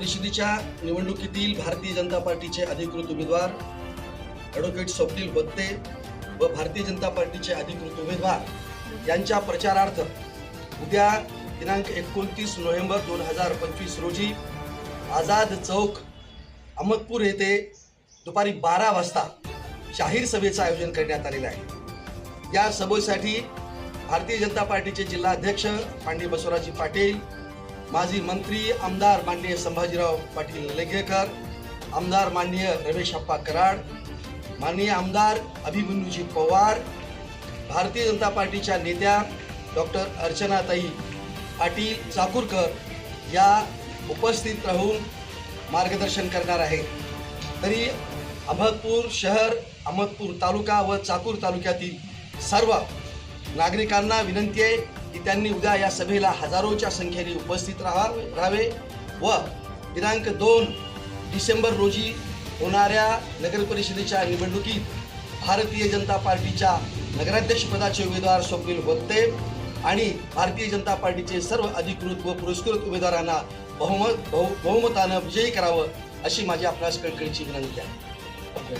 परिषदेच्या निवडणुकीतील भारतीय जनता पार्टीचे अधिकृत उमेदवार ॲडव्होकेट स्वप्नील बत्ते व भारतीय जनता पार्टीचे अधिकृत उमेदवार यांच्या प्रचारार्थ उद्या दिनांक एकोणतीस नोव्हेंबर दोन हजार पंचवीस रोजी आझाद चौक अहमदपूर येथे दुपारी बारा वाजता जाहीर सभेचं आयोजन करण्यात आलेलं आहे. या सभेसाठी भारतीय जनता पार्टीचे जिल्हाध्यक्ष पांडे बसवराजी पाटील माजी मंत्री आमदार माननीय संभाजीराव पाटील लेगेकर आमदार माननीय रमेश अप्पा कराड माननीय आमदार अभिमन्यूजी पवार भारतीय जनता पार्टीच्या नेत्या डॉक्टर अर्चनाताई पाटील चाकूरकर या उपस्थित राहून मार्गदर्शन करणार आहेत. तरी अहमदपूर शहर अहमदपूर तालुका व चाकूर तालुक्यातील सर्व नागरिकांना विनंती आहे की त्यांनी उद्या या सभेला हजारोच्या संख्येने उपस्थित राहा राहावे व दिनांक दोन डिसेंबर रोजी होणाऱ्या नगरपरिषदेच्या निवडणुकीत भारतीय जनता पार्टीच्या नगराध्यक्षपदाचे उमेदवार स्वप्नील होते आणि भारतीय जनता पार्टीचे सर्व अधिकृत व पुरस्कृत उमेदवारांना बहुमत बहु बहुमतानं विजयी करावं अशी माझी आपणास कळकळीची विनंती आहे.